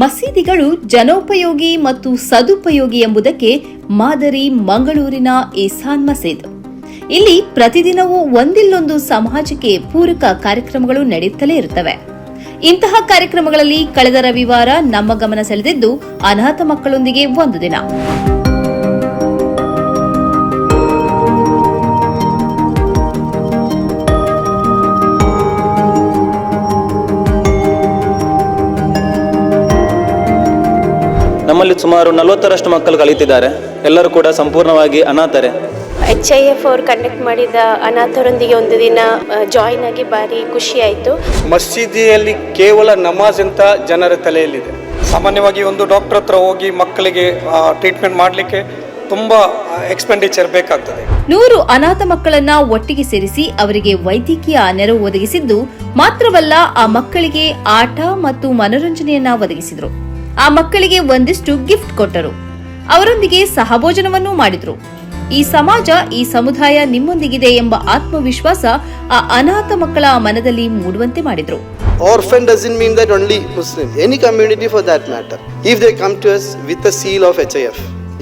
ಮಸೀದಿಗಳು ಜನೋಪಯೋಗಿ ಮತ್ತು ಸದುಪಯೋಗಿ ಎಂಬುದಕ್ಕೆ ಮಾದರಿ ಮಂಗಳೂರಿನ ಇಸಾನ್ ಮಸೀದ್. ಇಲ್ಲಿ ಪ್ರತಿದಿನವೂ ಒಂದಿಲ್ಲೊಂದು ಸಮಾಜಕ್ಕೆ ಪೂರಕ ಕಾರ್ಯಕ್ರಮಗಳು ನಡೆಯುತ್ತಲೇ ಇರುತ್ತವೆ. ಇಂತಹ ಕಾರ್ಯಕ್ರಮಗಳಲ್ಲಿ ಕಳೆದ ರವಿವಾರ ನಮ್ಮ ಗಮನ ಸೆಳೆದಿದ್ದು ಅನಾಥ ಮಕ್ಕಳೊಂದಿಗೆ ಒಂದು ದಿನ. ನಮ್ಮಲ್ಲಿ ಸುಮಾರು ನಲವತ್ತರಷ್ಟು ಮಕ್ಕಳು ಕಲಿತಿದ್ದಾರೆ. ಎಲ್ಲರೂ ಕೂಡ ಸಂಪೂರ್ಣವಾಗಿ ಅನಾಥರೆ. ಎಚ್ ಐ ಎಫ್ ಅವರು ಕಂಡಕ್ಟ್ ಮಾಡಿದ ಅನಾಥರೊಂದಿಗೆ ಒಂದು ದಿನ ಜಾಯಿನ್ ಆಗಿ ಭಾರಿ ಖುಷಿ ಆಯಿತು. ಮಸೀದಿಯಲ್ಲಿ ಕೇವಲ ನಮಾಜ್ ಅಂತ ಜನರ ತಲೆಯಲ್ಲಿದೆ. ಸಾಮಾನ್ಯವಾಗಿ ಒಂದು ಡಾಕ್ಟರ್ ಹತ್ರ ಹೋಗಿ ಮಕ್ಕಳಿಗೆ ಟ್ರೀಟ್ಮೆಂಟ್ ಮಾಡಲಿಕ್ಕೆ ತುಂಬಾ ಎಕ್ಸ್ಪೆಂಡಿಚರ್ ಬೇಕಾಗ್ತದೆ. ನೂರು ಅನಾಥ ಮಕ್ಕಳನ್ನ ಒಟ್ಟಿಗೆ ಸೇರಿಸಿ ಅವರಿಗೆ ವೈದ್ಯಕೀಯ ನೆರವು ಒದಗಿಸಿದ್ದು ಮಾತ್ರವಲ್ಲ ಆ ಮಕ್ಕಳಿಗೆ ಆಟ ಮತ್ತು ಮನೋರಂಜನೆಯನ್ನ ಒದಗಿಸಿದ್ರು. ಆ ಮಕ್ಕಳಿಗೆ ಒಂದಿಷ್ಟು ಗಿಫ್ಟ್ ಕೊಟ್ಟರು ಅವರೊಂದಿಗೆ ಸಹಭೋಜನವನ್ನೂ ಮಾಡಿದ್ರು ಈ ಸಮಾಜ ಈ ಸಮುದಾಯ ನಿಮ್ಮೊಂದಿಗಿದೆ ಎಂಬ ಆತ್ಮವಿಶ್ವಾಸ ಆ ಅನಾಥ ಮಕ್ಕಳ ಮನದಲ್ಲಿ ಮೂಡುವಂತೆ ಮಾಡಿದ್ರು Orphan doesn't mean that only Muslim, any community for that matter. If they come to us with the seal of HIF,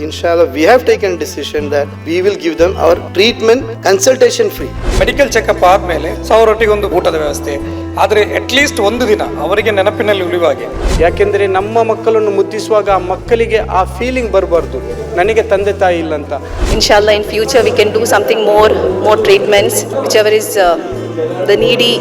ಇನ್ಶಾ ಅಲ್ಲ we have taken decision that we will give them our treatment consultation free medical check up ಆಮೇಲೆ 1000 ಒಂದು ಊಟದ ವ್ಯವಸ್ಥೆ. ಆದರೆ at least ಒಂದು ದಿನ ಅವರಿಗೆ ನೆನಪಿನಲ್ಲಿ ಉಳಿಯುವ ಹಾಗೆ ಯಾಕೆಂದರೆ ನಮ್ಮ ಮಕ್ಕಳನ್ನು ಮುತ್ತಿಸುವಾಗ ಮಕ್ಕಳಿಗೆ ಆ ಫೀಲಿಂಗ್ ಬರಬಾರ್ದು. ನನಗೆ ತಂದೆ ತಾಯಿ ಇಲ್ಲ ಅಂತ. ಇನ್ಶಾ in future we can do something more more treatments which ever is the needy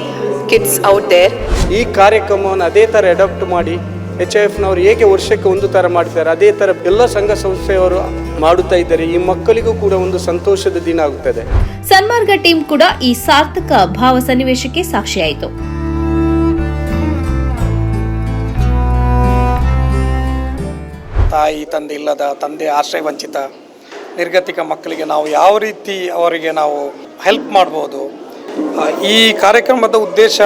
kids out there ಈ ಕಾರ್ಯಕ್ರಮವನ್ನು ಅದೇ ಥರ ಅಡಾಪ್ಟ್ ಮಾಡಿ ಎಚ್ ಐ ಎಫ್ನವರು ಹೇಗೆ ವರ್ಷಕ್ಕೆ ಒಂದು ಥರ ಮಾಡ್ತಾರೆ ಅದೇ ಥರ ಎಲ್ಲ ಸಂಘ ಸಂಸ್ಥೆಯವರು ಮಾಡುತ್ತಾ ಇದ್ದಾರೆ. ಈ ಮಕ್ಕಳಿಗೂ ಕೂಡ ಒಂದು ಸಂತೋಷದ ದಿನ ಆಗುತ್ತದೆ. ಸನ್ಮಾರ್ಗ ಟೀಮ್ ಕೂಡ ಈ ಸಾರ್ಥಕ ಭಾವ ಸನ್ನಿವೇಶಕ್ಕೆ ಸಾಕ್ಷಿಯಾಯಿತು. ತಾಯಿ ತಂದೆ ಇಲ್ಲದ ತಂದೆ ಆಶ್ರಯ ವಂಚಿತ ನಿರ್ಗತಿಕ ಮಕ್ಕಳಿಗೆ ನಾವು ಯಾವ ರೀತಿ ಅವರಿಗೆ ನಾವು ಹೆಲ್ಪ್ ಮಾಡ್ಬೋದು? ಈ ಕಾರ್ಯಕ್ರಮದ ಉದ್ದೇಶ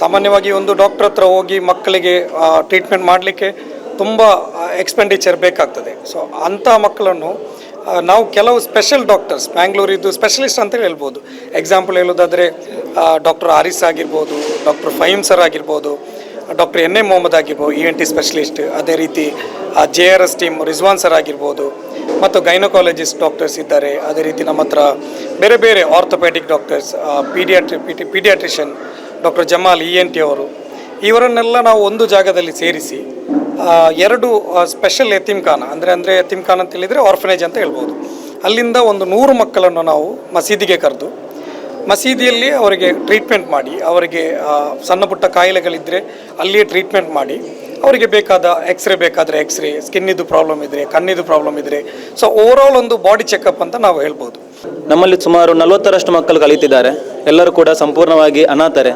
ಸಾಮಾನ್ಯವಾಗಿ ಒಂದು ಡಾಕ್ಟರ್ ಹತ್ರ ಹೋಗಿ ಮಕ್ಕಳಿಗೆ ಟ್ರೀಟ್ಮೆಂಟ್ ಮಾಡಲಿಕ್ಕೆ ತುಂಬ ಎಕ್ಸ್ಪೆಂಡಿಚರ್ ಬೇಕಾಗ್ತದೆ. ಸೊ ಅಂಥ ಮಕ್ಕಳನ್ನು ನಾವು ಕೆಲವು ಸ್ಪೆಷಲ್ ಡಾಕ್ಟರ್ಸ್ ಬ್ಯಾಂಗ್ಳೂರಿದ್ದು ಸ್ಪೆಷಲಿಸ್ಟ್ ಅಂತ ಹೇಳ್ಬೋದು. ಎಕ್ಸಾಂಪಲ್ ಹೇಳೋದಾದರೆ ಡಾಕ್ಟರ್ ಆರಿಸ್ ಆಗಿರ್ಬೋದು ಡಾಕ್ಟರ್ ಫಹೀಮ್ ಸರ್ ಆಗಿರ್ಬೋದು ಡಾಕ್ಟರ್ ಎನ್ ಎ ಮೊಹಮ್ಮದ್ ಆಗಿರ್ಬೋದು ಇ ಎನ್ ಟಿ ಸ್ಪೆಷಲಿಸ್ಟ್ ಅದೇ ರೀತಿ J R S team Rizwan sir ಆಗಿರ್ಬೋದು ಮತ್ತು ಗೈನಕಾಲಜಿಸ್ಟ್ ಡಾಕ್ಟರ್ಸ್ ಇದ್ದಾರೆ. ಅದೇ ರೀತಿ ನಮ್ಮ ಹತ್ರ ಬೇರೆ ಬೇರೆ orthopaedic doctors paediatry paediatrician doctor Jamal E N T ಅವರು. ಇವರನ್ನೆಲ್ಲ ನಾವು ಒಂದು ಜಾಗದಲ್ಲಿ ಸೇರಿಸಿ ಎರಡು ಸ್ಪೆಷಲ್ ಎತಿಮ್ಖಾನ ಅಂದರೆ ಅಂದರೆ ಎತಿಮ್ಖಾನ ಅಂತ ಹೇಳಿದರೆ ಆರ್ಫನೇಜ್ ಅಂತ ಹೇಳ್ಬೋದು. ಅಲ್ಲಿಂದ ಒಂದು ನೂರು ಮಕ್ಕಳನ್ನು ನಾವು ಮಸೀದಿಗೆ ಕರೆದು ಮಸೀದಿಯಲ್ಲಿ ಅವರಿಗೆ ಟ್ರೀಟ್ಮೆಂಟ್ ಮಾಡಿ, ಅವರಿಗೆ ಸಣ್ಣ ಪುಟ್ಟ ಕಾಯಿಲೆಗಳಿದ್ದರೆ ಅಲ್ಲಿಯೇ ಟ್ರೀಟ್ಮೆಂಟ್ ಮಾಡಿ, ಅವರಿಗೆ ಬೇಕಾದ ಎಕ್ಸ್ರೇ ಬೇಕಾದರೆ ಎಕ್ಸ್ರೇ ಸ್ಕಿನ್ನಿದ್ದು ಪ್ರಾಬ್ಲಮ್ ಇದ್ದರೆ ಕಣ್ಣಿದು ಪ್ರಾಬ್ಲಮ್ ಇದ್ದರೆ ಸೊ ಓವರಾಲ್ ಒಂದು ಬಾಡಿ ಚೆಕಪ್ ಅಂತ ನಾವು ಹೇಳ್ಬೋದು. ನಮ್ಮಲ್ಲಿ ಸುಮಾರು ನಲವತ್ತರಷ್ಟು ಮಕ್ಕಳು ಕಲಿತಿದ್ದಾರೆ. ಎಲ್ಲರೂ ಕೂಡ ಸಂಪೂರ್ಣವಾಗಿ ಅನಾಥರೆ.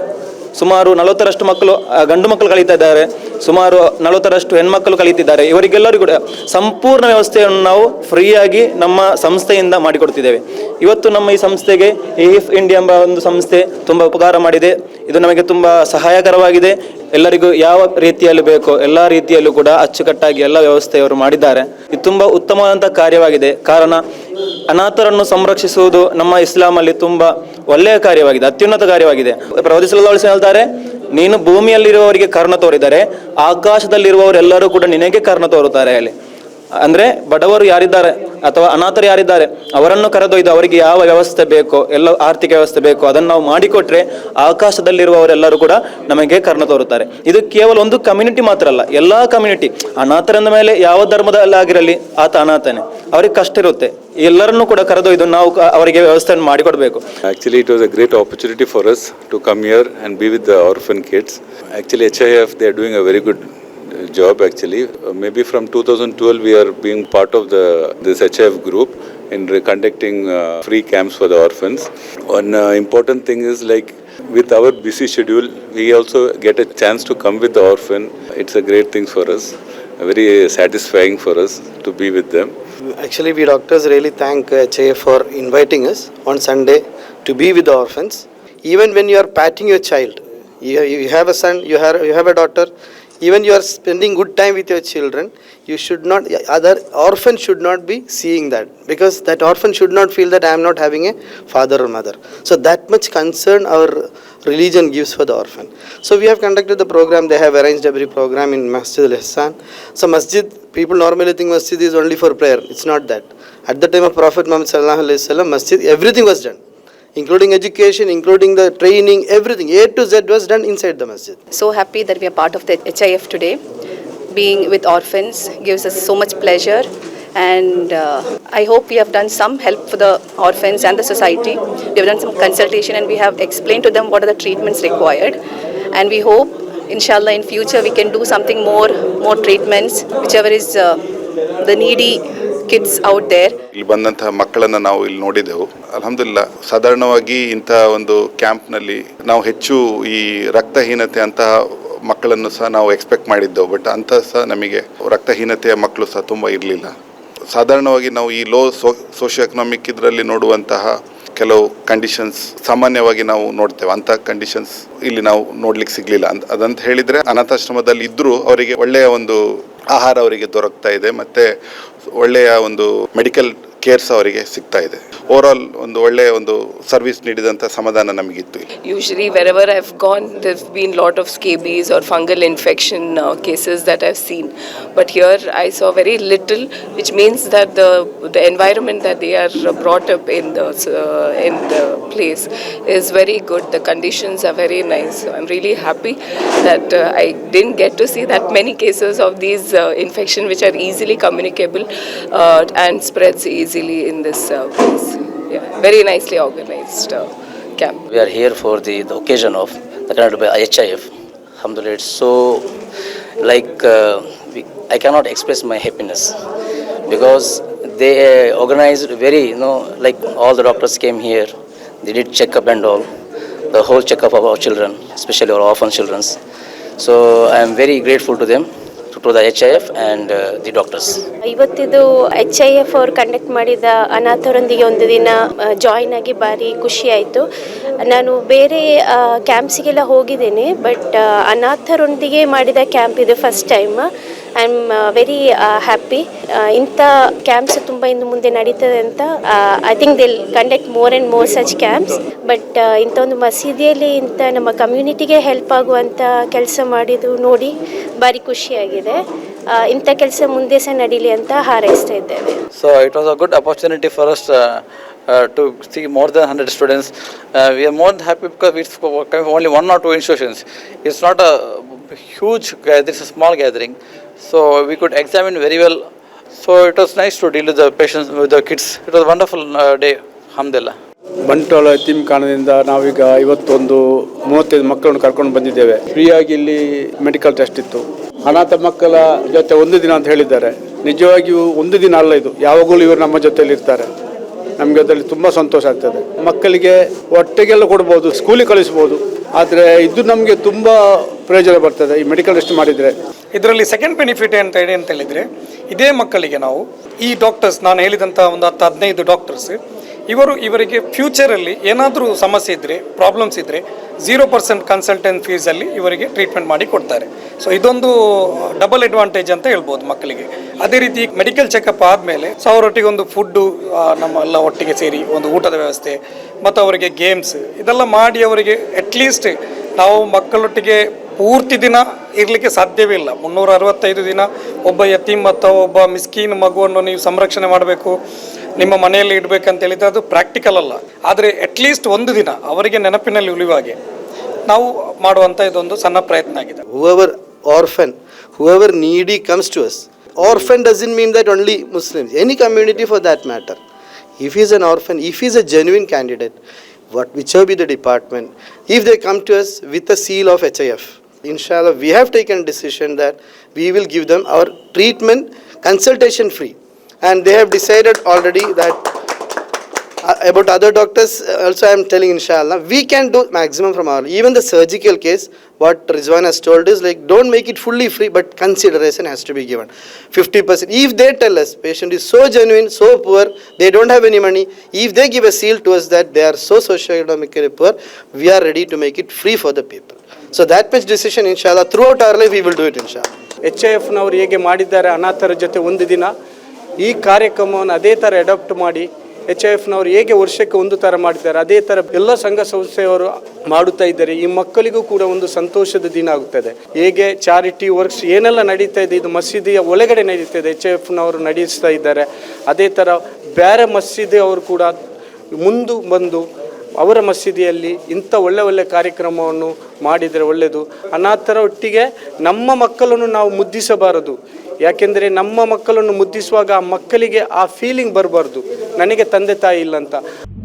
ಸುಮಾರು ನಲವತ್ತರಷ್ಟು ಮಕ್ಕಳು ಗಂಡು ಮಕ್ಕಳು ಕಲಿತಾ ಇದ್ದಾರೆ. ಸುಮಾರು ನಲವತ್ತರಷ್ಟು ಹೆಣ್ಮಕ್ಕಳು ಕಲಿತಿದ್ದಾರೆ ಇವರಿಗೆಲ್ಲರಿಗೂ ಕೂಡ ಸಂಪೂರ್ಣ ವ್ಯವಸ್ಥೆಯನ್ನು ನಾವು ಫ್ರೀಯಾಗಿ ನಮ್ಮ ಸಂಸ್ಥೆಯಿಂದ ಮಾಡಿಕೊಡ್ತಿದ್ದೇವೆ. ಇವತ್ತು ನಮ್ಮ ಈ ಸಂಸ್ಥೆಗೆ ಏಫ್ ಇಂಡಿಯಾ ಎಂಬ ಒಂದು ಸಂಸ್ಥೆ ತುಂಬ ಉಪಕಾರ ಮಾಡಿದೆ. ಇದು ನಮಗೆ ತುಂಬ ಸಹಾಯಕರವಾಗಿದೆ. ಎಲ್ಲರಿಗೂ ಯಾವ ರೀತಿಯಲ್ಲಿ ಬೇಕೋ ಎಲ್ಲ ರೀತಿಯಲ್ಲೂ ಕೂಡ ಅಚ್ಚುಕಟ್ಟಾಗಿ ಎಲ್ಲ ವ್ಯವಸ್ಥೆಯವರು ಮಾಡಿದ್ದಾರೆ. ಇದು ತುಂಬ ಉತ್ತಮವಾದಂಥ ಕಾರ್ಯವಾಗಿದೆ. ಕಾರಣ ಅನಾಥರನ್ನು ಸಂರಕ್ಷಿಸುವುದು ನಮ್ಮ ಇಸ್ಲಾಮಲ್ಲಿ ತುಂಬ ಒಳ್ಳೆಯ ಕಾರ್ಯವಾಗಿದೆ, ಅತ್ಯುನ್ನತ ಕಾರ್ಯವಾಗಿದೆ. ಪ್ರವಚಿಸಲು ಹೇಳ್ತಾರೆ ನೀನು ಭೂಮಿಯಲ್ಲಿರುವವರಿಗೆ ಕರ್ಣ ತೋರಿದರೆ ಆಕಾಶದಲ್ಲಿರುವವರೆಲ್ಲರೂ ಕೂಡ ನಿನಗೆ ಕರ್ಣ ತೋರುತ್ತಾರೆ ಅಲ್ಲಿ ಅಂದ್ರೆ ಬಡವರು ಯಾರಿದ್ದಾರೆ? ಅಥವಾ ಅನಾಥರು ಯಾರಿದ್ದಾರೆ ಅವರನ್ನು ಕರೆದೊಯ್ದು ಅವರಿಗೆ ಯಾವ ವ್ಯವಸ್ಥೆ ಬೇಕೋ ಎಲ್ಲ ಆರ್ಥಿಕ ವ್ಯವಸ್ಥೆ ಬೇಕೋ ಅದನ್ನು ನಾವು ಮಾಡಿಕೊಟ್ರೆ ಆಕಾಶದಲ್ಲಿರುವವರೆಲ್ಲರೂ ಕೂಡ ನಮಗೆ ಕರ್ಣ ತೋರುತ್ತಾರೆ. ಇದು ಕೇವಲ ಒಂದು ಕಮ್ಯುನಿಟಿ ಮಾತ್ರ ಅಲ್ಲ ಎಲ್ಲ ಕಮ್ಯುನಿಟಿ ಅನಾಥರಂದ ಮೇಲೆ ಯಾವ ಧರ್ಮದಲ್ಲಾಗಿರಲಿ ಆತ ಅನಾಥನೇ. ಅವರಿಗೆ ಕಷ್ಟ ಇರುತ್ತೆ. ಎಲ್ಲರನ್ನು ಕೂಡ ಕರೆದೊಯ್ದು ನಾವು ಅವರಿಗೆ ವ್ಯವಸ್ಥೆಯನ್ನು ಮಾಡಿಕೊಡ್ಬೇಕು. Actually it was a great opportunity for us to come here and be with orphan kids actually H I F they are doing a very uh, job actually. Uh, maybe from 2012, we are being part of the this HIF group in conducting uh, free camps for the orphans. One uh, important thing is like with our busy schedule, we also get a chance to come with the orphan. It's a great thing for us, very satisfying for us to be with them. Actually, we doctors really thank uh, HIF for inviting us on Sunday to be with the orphans. Even when you are patting your child, you, you have a son, you have, you have a daughter, even you are spending good time with your children you should not other orphan should not be seeing that. Because that orphan should not feel that i am not having a father or mother. So that much concern our religion gives for the orphan. So we have conducted the program. They have arranged every program in masjid al-ihsan so masjid people normally think masjid is only for prayer. It's not that. At the time of prophet muhammad sallallahu alaihi wasallam masjid everything was done including education including the training everything a to z was done inside the masjid So happy that we are part of the HIF today. Being with orphans gives us so much pleasure. And uh, I hope we have done some help for the orphans and the society. We have done some consultation and we have explained to them what are the treatments required. And we hope, inshallah, in future we can do something more, more treatments, whichever is uh, the needy kids out there ಇಲ್ಲಿ ಬಂದಂತಹ ಮಕ್ಕಳನ್ನ ನಾವು ಇಲ್ಲಿ ನೋಡಿದೆವು. ಅಲ್ಹಮ್ದುಲಿಲ್ಲ, ಸಾಧಾರಣವಾಗಿ ಇಂತಹ ಒಂದು ಕ್ಯಾಂಪ್ನಲ್ಲಿ ನಾವು ಹೆಚ್ಚು ಈ ರಕ್ತಹೀನತೆ ಅಂತಹ ಮಕ್ಕಳನ್ನು ಸಹ ನಾವು ಎಕ್ಸ್ಪೆಕ್ಟ್ ಮಾಡಿದ್ದೆವು. ಬಟ್ ಅಂತ ಸಹ ನಮಗೆ ರಕ್ತಹೀನತೆಯ ಮಕ್ಕಳು ಸಹ ತುಂಬ ಇರಲಿಲ್ಲ. ಸಾಧಾರಣವಾಗಿ ನಾವು ಈ ಲೋ ಸೋ ಸೋಷಿಯೋ ಎಕನಾಮಿಕ್ ಇದರಲ್ಲಿ ನೋಡುವಂತಹ ಕೆಲವು ಕಂಡೀಷನ್ಸ್ ಸಾಮಾನ್ಯವಾಗಿ ನಾವು ನೋಡ್ತೇವೆ. ಅಂತ ಕಂಡೀಷನ್ಸ್ ಇಲ್ಲಿ ನಾವು ನೋಡ್ಲಿಕ್ಕೆ ಸಿಗಲಿಲ್ಲ. ಅಂತ ಅದಂತ ಹೇಳಿದ್ರೆ ಅನಾಥಾಶ್ರಮದಲ್ಲಿ ಇದ್ದರೂ ಅವರಿಗೆ ಒಳ್ಳೆಯ ಒಂದು ಆಹಾರ ಅವರಿಗೆ ದೊರಕ್ತಾ ಇದೆ. ಮತ್ತು ಒಳ್ಳೆಯ ಒಂದು ಮೆಡಿಕಲ್ ಕೇರ್ ಸಹ ಅವರಿಗೆ ಸಿಗ್ತಾ ಇದೆ ಓವರಾಲ್ ಒಂದು ಒಳ್ಳೆಯ ಒಂದು ಸರ್ವಿಸ್ ನೀಡಿದಂಥ ಸಮಾಧಾನ ನಮಗಿತ್ತು ಇಲ್ಲಿ wherever wherever I've gone, there's been lot of scabies or fungal infection uh, cases that I've seen. But here, I saw very little, which means that the the environment that they are brought up in the uh, in the place is very good. The conditions are very nice. So I'm really happy that uh, I didn't get to see that many cases of these uh, infection which are easily uh, in this uh, place. Yeah, very nicely organized uh, camp. We are here for the, the occasion of the by HIF. Alhamdulillah, it's so like uh, we, I cannot express my happiness because they organized very, you know, like all the doctors came here, they did checkup and all, the whole checkup of our children, especially our orphan children. So I am very grateful to them, to, the the HIF and uh, the doctors. ಇವತ್ತಿದು H I F ಅವರು conduct ಮಾಡಿದ ಅನಾಥರೊಂದಿಗೆ ಒಂದು ದಿನ join ಆಗಿ ಭಾರಿ ಖುಷಿ ಆಯಿತು ನಾನು ಬೇರೆ ಕ್ಯಾಂಪ್ಸಿಗೆಲ್ಲ ಹೋಗಿದ್ದೇನೆ ಬಟ್ ಅನಾಥರೊಂದಿಗೆ ಮಾಡಿದ ಕ್ಯಾಂಪ್ ಇದು first time I am very happy ಇಂಥ ಕ್ಯಾಂಪ್ಸ್ ತುಂಬ ಇನ್ನು ಮುಂದೆ ನಡೀತದೆ ಅಂತ I think they'll conduct more and more such camps but ಇಂಥ ಒಂದು ಮಸೀದಿಯಲ್ಲಿ ಇಂಥ ನಮ್ಮ ಕಮ್ಯುನಿಟಿಗೆ ಹೆಲ್ಪ್ ಆಗುವಂಥ ಕೆಲಸ ಮಾಡಿದ್ದು ನೋಡಿ ಭಾರಿ ಖುಷಿಯಾಗಿದೆ. ಇಂಥ ಕೆಲಸ ಮುಂದೆ ಸಹ ನಡೀಲಿ ಅಂತ ಹಾರೈಸ್ತಾ ಇದ್ದೇವೆ. So it was a good opportunity for us to see more than hundred students we are more happy because it's only one or two institutions it's not a huge gathering small gathering So we could examine very well. So it was nice to deal with the patients, with the kids. It was a wonderful uh, day. Alhamdulillah. Bantwal ಯತೀಮ್ಖಾನದಿಂದ ನಾವೀಗ ಇವತ್ತೊಂದು ಮೂವತ್ತೈದು ಮಕ್ಕಳನ್ನು ಕರ್ಕೊಂಡು ಬಂದಿದ್ದೇವೆ ಫ್ರೀಯಾಗಿ ಇಲ್ಲಿ medical test ಇತ್ತು ಅನಾಥ ಮಕ್ಕಳ ಜೊತೆ ಒಂದು ದಿನ ಅಂತ ಹೇಳಿದ್ದಾರೆ ನಿಜವಾಗಿಯೂ ಒಂದು ದಿನ ಅಲ್ಲ ಇದು ಯಾವಾಗಲೂ ಇವರು ನಮ್ಮ ಜೊತೆಯಲ್ಲಿ ಇರ್ತಾರೆ ನಮಗೆ ಅದರಲ್ಲಿ ತುಂಬ ಸಂತೋಷ ಆಗ್ತದೆ ಮಕ್ಕಳಿಗೆ ಹೊಟ್ಟೆಗೆಲ್ಲ ಕೊಡ್ಬೋದು ಸ್ಕೂಲಿಗೆ ಕಳಿಸ್ಬೋದು ಆದರೆ ಇದು ನಮಗೆ ತುಂಬ ಪ್ರಯೋಜನ ಬರ್ತದೆ ಈ ಮೆಡಿಕಲ್ ಟೆಸ್ಟ್ ಮಾಡಿದರೆ ಇದರಲ್ಲಿ ಸೆಕೆಂಡ್ ಬೆನಿಫಿಟ್ ಅಂತ ಹೇಳಿ ಅಂತ ಹೇಳಿದರೆ, ಇದೇ ಮಕ್ಕಳಿಗೆ ನಾವು ಈ ಡಾಕ್ಟರ್ಸ್ ನಾನು ಹೇಳಿದಂಥ ಒಂದು ಹತ್ತು, ಹದಿನೈದು ಡಾಕ್ಟರ್ಸ್ ಇವರು ಇವರಿಗೆ ಫ್ಯೂಚರಲ್ಲಿ ಏನಾದರೂ ಸಮಸ್ಯೆ ಇದ್ದರೆ ಪ್ರಾಬ್ಲಮ್ಸ್ ಇದ್ದರೆ ಝೀರೋ ಪರ್ಸೆಂಟ್ ಕನ್ಸಲ್ಟೆಂಟ್ ಫೀಸಲ್ಲಿ ಇವರಿಗೆ ಟ್ರೀಟ್ಮೆಂಟ್ ಮಾಡಿ ಕೊಡ್ತಾರೆ. ಸೊ ಇದೊಂದು ಡಬಲ್ ಅಡ್ವಾಂಟೇಜ್ ಅಂತ ಹೇಳ್ಬೋದು ಮಕ್ಕಳಿಗೆ. ಅದೇ ರೀತಿ ಮೆಡಿಕಲ್ ಚೆಕಪ್ ಆದಮೇಲೆ ಸೊ ಅವರೊಟ್ಟಿಗೆ ಒಂದು ಫುಡ್ಡು ನಮ್ಮೆಲ್ಲ ಒಟ್ಟಿಗೆ ಸೇರಿ ಒಂದು ಊಟದ ವ್ಯವಸ್ಥೆ, ಮತ್ತು ಅವರಿಗೆ ಗೇಮ್ಸ್ ಇದೆಲ್ಲ ಮಾಡಿ ಅವರಿಗೆ ಅಟ್ಲೀಸ್ಟ್ ನಾವು ಮಕ್ಕಳೊಟ್ಟಿಗೆ ಪೂರ್ತಿ ದಿನ ಇರಲಿಕ್ಕೆ ಸಾಧ್ಯವೇ ಇಲ್ಲ. ಮುನ್ನೂರ ಅರವತ್ತೈದು ದಿನ ಒಬ್ಬ ಎತ್ತಿಮ್ ಅಥವಾ ಒಬ್ಬ ಮಿಸ್ಕೀನ್ ಮಗುವನ್ನು ನೀವು ಸಂರಕ್ಷಣೆ ಮಾಡಬೇಕು, ನಿಮ್ಮ ಮನೆಯಲ್ಲಿ ಇಡಬೇಕಂತ ಹೇಳಿದ್ರೆ ಅದು ಪ್ರಾಕ್ಟಿಕಲ್ ಅಲ್ಲ. ಆದರೆ ಅಟ್ಲೀಸ್ಟ್ ಒಂದು ದಿನ ಅವರಿಗೆ ನೆನಪಿನಲ್ಲಿ ಉಳಿವಾಗೆ ನಾವು ಮಾಡುವಂಥ ಇದೊಂದು ಸಣ್ಣ ಪ್ರಯತ್ನ ಆಗಿದೆ. Who orphan orphan needy comes to us orphan doesn't mean that only Muslims any community for that matter if is an orphan if is a genuine candidate what which be the department if they come to us with a seal of H I F inshallah, we have taken decision that we will give them our treatment consultation free. And they have decided already that uh, about other doctors uh, also I am telling inshallah we can do maximum from our even the surgical case what Rizwan has told is like don't make it fully free but consideration has to be given. 50% if they tell us patient is so genuine so poor they don't have any money if they give a seal to us that they are so socioeconomically poor we are ready to make it free for the people So that much decision, inshallah, throughout our life we will do it ಇನ್ಶಾ H I ಎಫ್ನವರು ಹೇಗೆ ಮಾಡಿದ್ದಾರೆ ಅನಾಥರ ಜೊತೆ ಒಂದು ದಿನ ಈ ಕಾರ್ಯಕ್ರಮವನ್ನು ಅದೇ ಥರ ಅಡಾಪ್ಟ್ ಮಾಡಿ ಎಚ್ ಐ ಎಫ್ನವರು ಹೇಗೆ ವರ್ಷಕ್ಕೆ ಒಂದು ಥರ ಮಾಡಿದ್ದಾರೆ ಅದೇ ಥರ ಎಲ್ಲ ಸಂಘ ಸಂಸ್ಥೆಯವರು ಮಾಡುತ್ತಾ ಇದ್ದಾರೆ ಈ ಮಕ್ಕಳಿಗೂ ಕೂಡ ಒಂದು ಸಂತೋಷದ ದಿನ ಆಗುತ್ತದೆ. ಹೇಗೆ ಚಾರಿಟಿ ವರ್ಕ್ಸ್ ಏನೆಲ್ಲ ನಡೀತಾ ಇದೆ ಇದು ಮಸೀದಿಯ ಒಳಗಡೆ ನಡೀತಾ ಇದೆ ಎಚ್ ಐ ಎಫ್ನವರು ನಡೆಸ್ತಾ ಇದ್ದಾರೆ. ಅದೇ ಥರ ಬೇರೆ ಮಸೀದಿ ಅವರು ಕೂಡ ಮುಂದೆ ಬಂದು ಅವರ ಮಸೀದಿಯಲ್ಲಿ ಇಂಥ ಒಳ್ಳೆ ಒಳ್ಳೆ ಕಾರ್ಯಕ್ರಮವನ್ನು ಮಾಡಿದರೆ ಒಳ್ಳೆಯದು. ಅನಾಥರ ಒಟ್ಟಿಗೆ ನಮ್ಮ ಮಕ್ಕಳನ್ನು ನಾವು ಮುದ್ದಿಸಬಾರದು. ಯಾಕೆಂದರೆ ನಮ್ಮ ಮಕ್ಕಳನ್ನು ಮುದ್ದಿಸುವಾಗ ಆ ಮಕ್ಕಳಿಗೆ ಆ ಫೀಲಿಂಗ್ ಬರಬಾರ್ದು. ನನಗೆ ತಂದೆ ತಾಯಿ ಇಲ್ಲ ಅಂತ.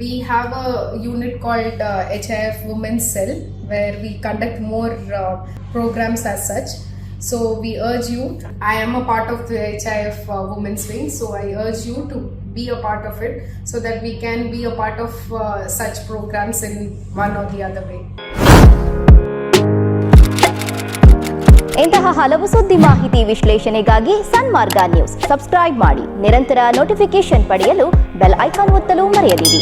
We have a unit called H HIF Women's Cell where we conduct more uh, programs as such. So we urge you, I am a part of the HIF uh, Women's Wing, so I urge you to be a part of it so that we can be a part of uh, such programs in one or the other way. ಇಂತಹ ಹಲವು ಸುದ್ದಿ ಮಾಹಿತಿ ವಿಶ್ಲೇಷಣೆಗಾಗಿ ಸನ್ಮಾರ್ಗ news subscribe ಮಾಡಿ ನಿರಂತರ notification ಪಡೆಯಲು bell icon ಒತ್ತಲು ಮರೆಯದಿರಿ